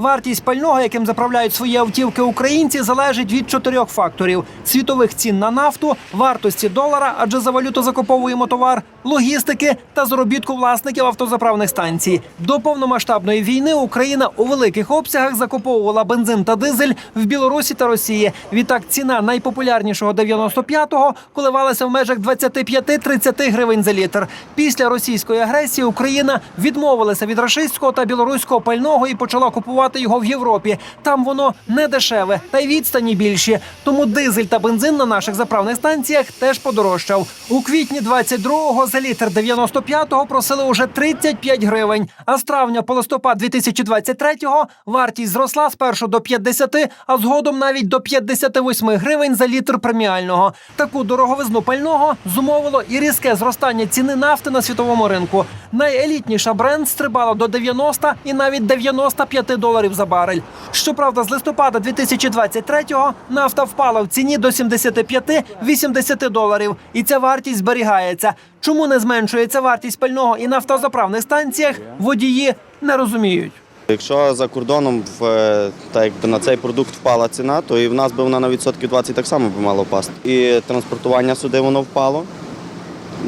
Вартість пального, яким заправляють свої автівки українці, залежить від чотирьох факторів: світових цін на нафту, вартості долара, адже за валюту закуповуємо товар, логістики та заробітку власників автозаправних станцій. До повномасштабної війни Україна у великих обсягах закуповувала бензин та дизель в Білорусі та Росії. Відтак ціна найпопулярнішого 95-го коливалася в межах 25-30 гривень за літр. Після російської агресії Україна відмовилася від рашистського та білоруського пального і почала купувати його в Європі. Там воно не дешеве, та й відстані більші. Тому дизель та бензин на наших заправних станціях теж подорожчав. У квітні 22-го за літр 95-го просили уже 35 гривень. А з травня по листопад 2023-го вартість зросла спершу до 50, а згодом навіть до 58 гривень за літр преміального. Таку дороговизну пального зумовило і різке зростання ціни нафти на світовому ринку. Найелітніша бренд стрибала до 90 і навіть 95 доларів за барель. Щоправда, з листопада 2023-го нафта впала в ціні до 75-80 доларів, і ця вартість зберігається. Чому не зменшується вартість пального і на автозаправних станціях? Водії не розуміють. Якщо за кордоном в, е, так якби на цей продукт впала ціна, то і в нас би вона на відсотків 20 так само би мала впасти. І транспортування сюди воно впало.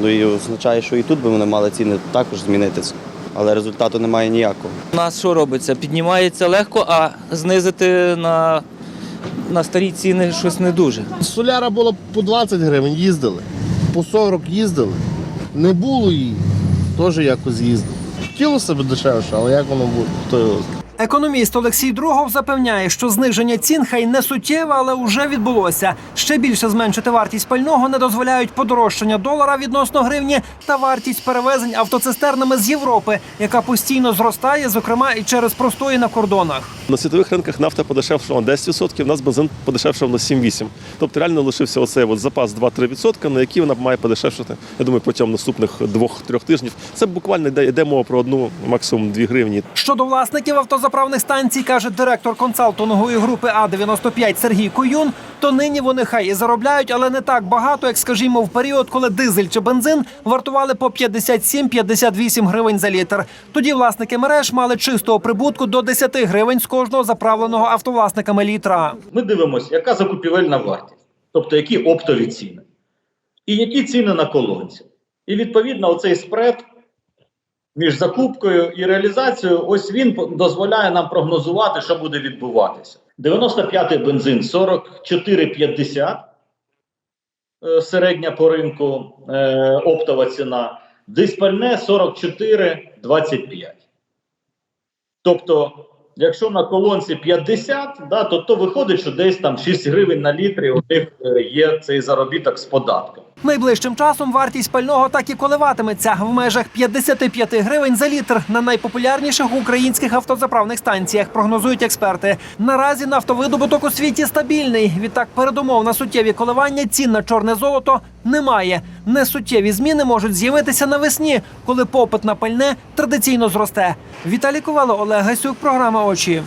Ну і означає, що і тут би вони мали ціни також змінитися. Але результату немає ніякого. У нас що робиться? Піднімається легко, а знизити на, на старі ціни щось не дуже. Соляра була по 20 гривень, їздили. По 40 їздили. Не було її. Теж якось їздили. Хотілося б дешевше, але як воно буде, хто його знає. Економіст Олексій Другов запевняє, що зниження цін хай не суттєве, але вже відбулося. Ще більше зменшити вартість пального не дозволяють подорожчання долара відносно гривні та вартість перевезень автоцистернами з Європи, яка постійно зростає, зокрема і через простої на кордонах. На світових ринках нафта подешевшала на 10%, у нас бензин подешевшав на 7-8%. Тобто реально лишився оцей от запас 2-3%, на який вона має подешевшити, я думаю, протягом наступних 2-3 тижнів. Це буквально йде, йде мова про одну, максимум 2 гривні. Щодо власників автозаправних станцій, каже директор консалтингової групи А95 Сергій Куюн, то нині вони хай і заробляють, але не так багато, як скажімо, в період, коли дизель чи бензин вартували по 57-58 гривень за літр. Тоді власники мереж мали чистого прибутку до 10 гривень з кожного заправленого автовласниками літра. ми дивимося, яка закупівельна вартість, тобто які оптові ціни, і які ціни на колонці. І відповідно, оцей спред між закупкою і реалізацією, ось він дозволяє нам прогнозувати, що буде відбуватися. 95-й бензин 44,50 е, середня по ринку е, оптова ціна, диспальне 44,25. Тобто, якщо на колонці 50, да, то, то виходить, що десь там 6 гривень на літрі у них е, є цей заробіток з податком. Найближчим часом вартість пального так і коливатиметься в межах 55 гривень за літр на найпопулярніших українських автозаправних станціях. Прогнозують експерти. Наразі нафтовидобуток у світі стабільний. Відтак передумов на суттєві коливання цін на чорне золото немає. Несуттєві зміни можуть з'явитися навесні, коли попит на пальне традиційно зросте. Віталій Ковало, Олег Гасюк, програма очі.